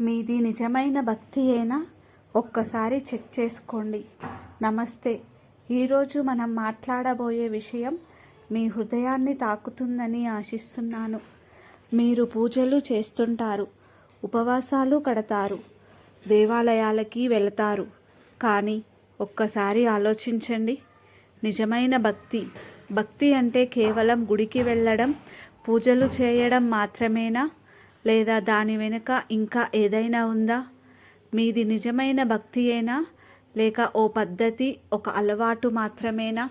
మీది నిజమైన భక్తియేనా ఒక్కసారి చెక్ చేసుకోండి. నమస్తే. ఈరోజు మనం మాట్లాడబోయే విషయం మీ హృదయాన్ని తాకుతుందని ఆశిస్తున్నాను. మీరు పూజలు చేస్తుంటారు ఉపవాసాలు కడతారు దేవాలయాలకి వెళతారు. కానీ ఒక్కసారి ఆలోచించండి. నిజమైన భక్తి భక్తి అంటే కేవలం గుడికి వెళ్ళడం పూజలు చేయడం మాత్రమేనా? లేదా దాని వెనుక ఇంకా ఏదైనా ఉందా? మీది నిజమైన భక్తియేనా? లేక ఓ పద్ధతి ఒక అలవాటు మాత్రమేనా?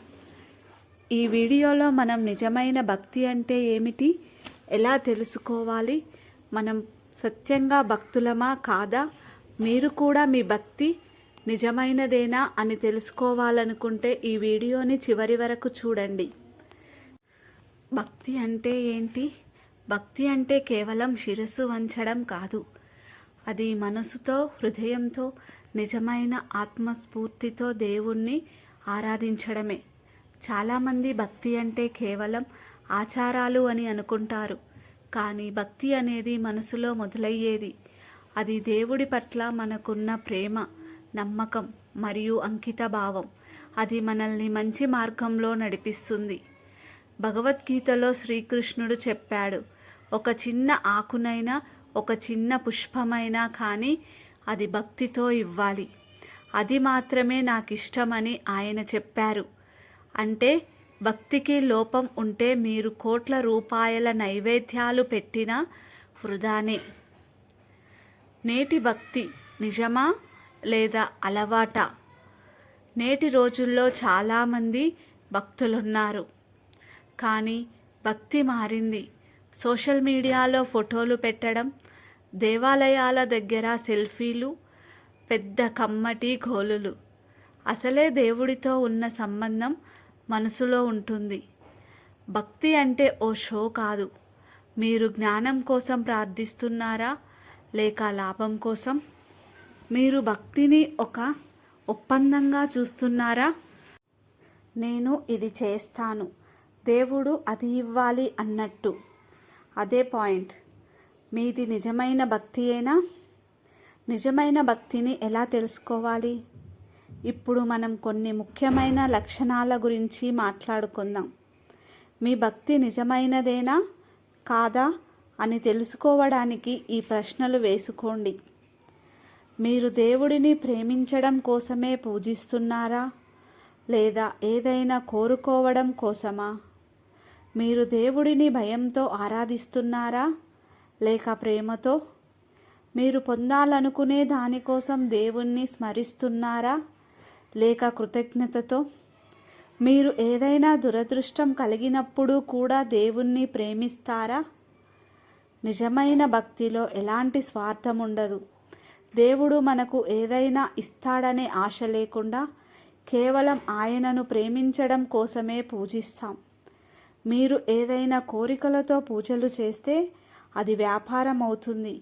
ఈ వీడియోలో మనం నిజమైన భక్తి అంటే ఏమిటి? ఎలా తెలుసుకోవాలి? మనం సత్యంగా భక్తులమా కాదా? మీరు కూడా మీ భక్తి నిజమైనదేనా అని తెలుసుకోవాలనుకుంటే ఈ వీడియోని చివరి వరకు చూడండి. భక్తి అంటే ఏంటి? భక్తి అంటే కేవలం శిరస్సు వంచడం కాదు. అది మనసుతో హృదయంతో నిజమైన ఆత్మస్ఫూర్తితో దేవుణ్ణి ఆరాధించడమే. చాలామంది భక్తి అంటే కేవలం ఆచారాలు అని అనుకుంటారు. కానీ భక్తి అనేది మనసులో మొదలయ్యేది. అది దేవుడి పట్ల మనకున్న ప్రేమ నమ్మకం మరియు అంకిత భావం అది మనల్ని మంచి మార్గంలో నడిపిస్తుంది. భగవద్గీతలో శ్రీకృష్ణుడు చెప్పాడు ఒక చిన్న ఆకునైనా ఒక చిన్న పుష్పమైనా కానీ అది భక్తితో ఇవ్వాలి. అది మాత్రమే నాకు ఇష్టమని ఆయన చెప్పారు. అంటే భక్తికి లోపం ఉంటే మీరు కోట్ల రూపాయల నైవేద్యాలు పెట్టినా వృధానే. నేటి భక్తి నిజమా లేదా అలవాట? నేటి రోజుల్లో చాలామంది భక్తులున్నారు. కానీ భక్తి మారింది. సోషల్ మీడియాలో ఫోటోలు పెట్టడం దేవాలయాల దగ్గర సెల్ఫీలు పెద్ద కమ్మటి గోలులు. అసలే దేవుడితో ఉన్న సంబంధం మనసులో ఉంటుంది. భక్తి అంటే ఓ షో కాదు. మీరు జ్ఞానం కోసం ప్రార్థిస్తున్నారా? లేక లాభం కోసం? మీరు భక్తిని ఒక ఒప్పందంగా చూస్తున్నారా? నేను ఇది చేస్తాను. దేవుడు అది ఇవ్వాలి అన్నట్టు. అదే పాయింట్. మీది నిజమైన భక్తియేనా? నిజమైన భక్తిని ఎలా తెలుసుకోవాలి? ఇప్పుడు మనం కొన్ని ముఖ్యమైన లక్షణాల గురించి మాట్లాడుకుందాం. మీ భక్తి నిజమైనదేనా? కాదా? అని తెలుసుకోవడానికి ఈ ప్రశ్నలు వేసుకోండి. మీరు దేవుడిని ప్రేమించడం కోసమే పూజిస్తున్నారా? లేదా ఏదైనా కోరుకోవడం కోసమా? మీరు దేవుడిని భయంతో ఆరాధిస్తున్నారా? లేక ప్రేమతో? మీరు పొందాలనుకునే దానికోసం దేవుణ్ణి స్మరిస్తున్నారా? లేక కృతజ్ఞతతో? మీరు ఏదైనా దురదృష్టం కలిగినప్పుడు కూడా దేవుణ్ణి ప్రేమిస్తారా? నిజమైన భక్తిలో ఎలాంటి స్వార్థం ఉండదు. దేవుడు మనకు ఏదైనా ఇస్తాడనే ఆశ లేకుండా కేవలం ఆయనను ప్రేమించడం కోసమే పూజిస్తాం. మీరు ఏదైనా కోరికలతో పూజలు చేస్తే అది వ్యాపారం అవుతుంది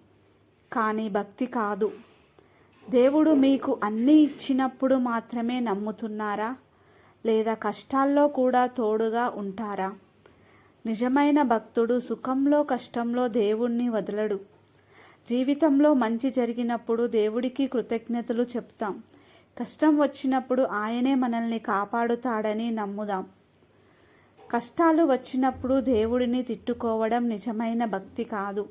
కానీ భక్తి కాదు. దేవుడు మీకు అన్నీ ఇచ్చినప్పుడు మాత్రమే నమ్ముతున్నారా? లేదా కష్టాల్లో కూడా తోడుగా ఉంటారా? నిజమైన భక్తుడు సుఖంలో కష్టంలో దేవుణ్ణి వదలడు. జీవితంలో మంచి జరిగినప్పుడు దేవుడికి కృతజ్ఞతలు చెప్తాం. కష్టం వచ్చినప్పుడు ఆయనే మనల్ని కాపాడుతాడని నమ్ముదాం. కష్టాలు వచ్చినప్పుడు దేవుడిని తిట్టుకోవడం నిజమైన భక్తి కాదు.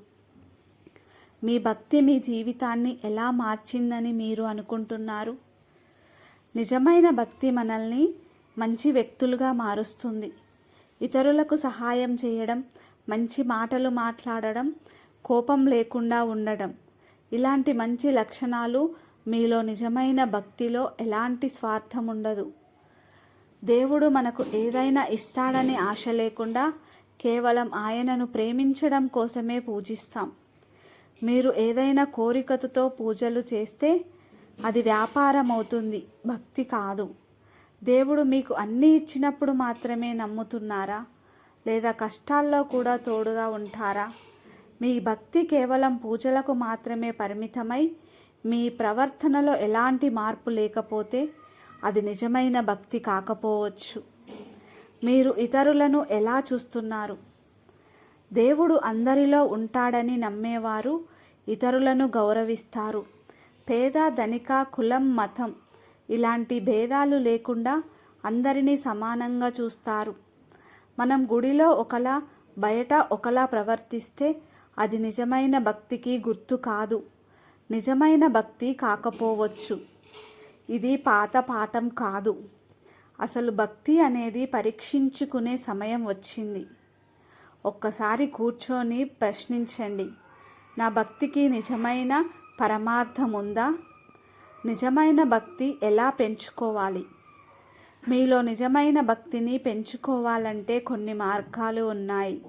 మీ భక్తి మీ జీవితాన్ని ఎలా మార్చిందని మీరు అనుకుంటున్నారు? నిజమైన భక్తి మనల్ని మంచి వ్యక్తులుగా మారుస్తుంది. ఇతరులకు సహాయం చేయడం మంచి మాటలు మాట్లాడడం కోపం లేకుండా ఉండడం. ఇలాంటి మంచి లక్షణాలు మీలో నిజమైన భక్తిలో ఎలాంటి స్వార్థం ఉండదు. దేవుడు మనకు ఏదైనా ఇస్తాడనే ఆశ లేకుండా కేవలం ఆయనను ప్రేమించడం కోసమే పూజిస్తాం. మీరు ఏదైనా కోరికతో పూజలు చేస్తే అది వ్యాపారం అవుతుంది భక్తి కాదు. దేవుడు మీకు అన్నీ ఇచ్చినప్పుడు మాత్రమే నమ్ముతున్నారా? లేదా కష్టాల్లో కూడా తోడుగా ఉంటారా? మీ భక్తి కేవలం పూజలకు మాత్రమే పరిమితమై మీ ప్రవర్తనలో ఎలాంటి మార్పు లేకపోతే అది నిజమైన భక్తి కాకపోవచ్చు. మీరు ఇతరులను ఎలా చూస్తున్నారు? దేవుడు అందరిలో ఉంటాడని నమ్మేవారు ఇతరులను గౌరవిస్తారు. పేద ధనిక కులం మతం ఇలాంటి భేదాలు లేకుండా అందరినీ సమానంగా చూస్తారు. మనం గుడిలో ఒకలా బయట ఒకలా ప్రవర్తిస్తే అది నిజమైన భక్తికి గుర్తు కాదు. నిజమైన భక్తి కాకపోవచ్చు. ఇది పాత పాఠం కాదు. అసలు భక్తి అనేది పరీక్షించుకునే సమయం వచ్చింది. ఒక్కసారి కూర్చొని ప్రశ్నించండి. నా భక్తికి నిజమైన పరమార్థం ఉందా? నిజమైన భక్తి ఎలా పెంచుకోవాలి? మీలో నిజమైన భక్తిని పెంచుకోవాలంటే కొన్ని మార్గాలు ఉన్నాయి.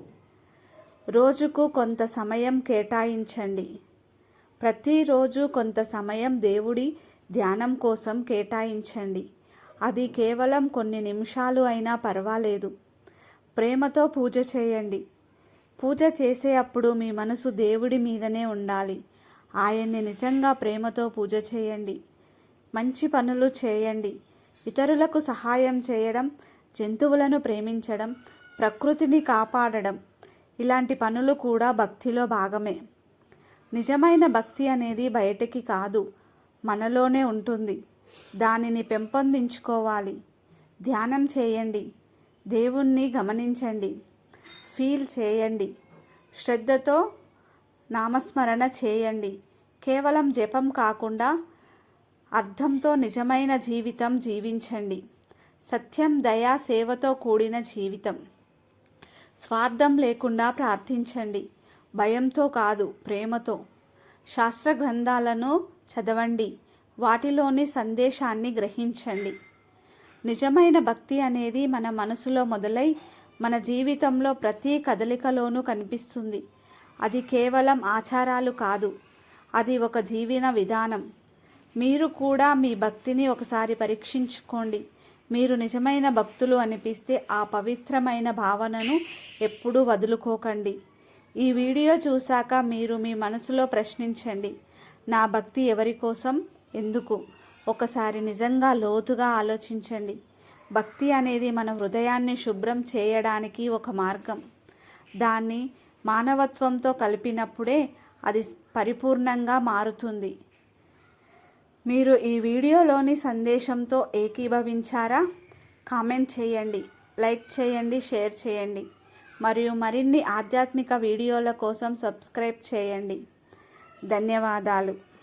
రోజుకు కొంత సమయం కేటాయించండి. ప్రతిరోజు కొంత సమయం దేవుడి ధ్యానం కోసం కేటాయించండి. అది కేవలం కొన్ని నిమిషాలు అయినా పర్వాలేదు. ప్రేమతో పూజ చేయండి. పూజ చేసే అప్పుడు మీ మనసు దేవుడి మీదనే ఉండాలి. ఆయన్ని నిజంగా ప్రేమతో పూజ చేయండి. మంచి పనులు చేయండి. ఇతరులకు సహాయం చేయడం జంతువులను ప్రేమించడం ప్రకృతిని కాపాడడం ఇలాంటి పనులు కూడా భక్తిలో భాగమే. నిజమైన భక్తి అనేది బయటికి కాదు. మనలోనే ఉంటుంది. దానిని పెంపొందించుకోవాలి. ధ్యానం చేయండి. దేవుణ్ణి గమనించండి. ఫీల్ చేయండి. శ్రద్ధతో నామస్మరణ చేయండి. కేవలం జపం కాకుండా అర్థంతో నిజమైన జీవితం జీవించండి. సత్యం దయా సేవతో కూడిన జీవితం. స్వార్థం లేకుండా ప్రార్థించండి. భయంతో కాదు ప్రేమతో. శాస్త్ర గ్రంథాలను చదవండి. వాటిలోని సందేశాన్ని గ్రహించండి. నిజమైన భక్తి అనేది మన మనసులో మొదలై మన జీవితంలో ప్రతి కదలికలోనూ కనిపిస్తుంది. అది కేవలం ఆచారాలు కాదు. అది ఒక జీవన విధానం. మీరు కూడా మీ భక్తిని ఒకసారి పరీక్షించుకోండి. మీరు నిజమైన భక్తులు అనిపిస్తే ఆ పవిత్రమైన భావనను ఎప్పుడూ వదులుకోకండి. ఈ వీడియో చూశాక మీరు మీ మనసులో ప్రశ్నించండి నా భక్తి ఎవరి కోసం? ఎందుకు? ఒకసారి నిజంగా లోతుగా ఆలోచించండి. భక్తి అనేది మన హృదయాన్ని శుభ్రం చేయడానికి ఒక మార్గం. దాన్ని మానవత్వంతో కలిపినప్పుడే అది పరిపూర్ణంగా మారుతుంది. మీరు ఈ వీడియోలోని సందేశంతో ఏకీభవించారా? కామెంట్ చేయండి లైక్ చేయండి షేర్ చేయండి. మరియు మరిన్ని ఆధ్యాత్మిక వీడియోల కోసం సబ్స్క్రైబ్ చేయండి. ధన్యవాదాలు.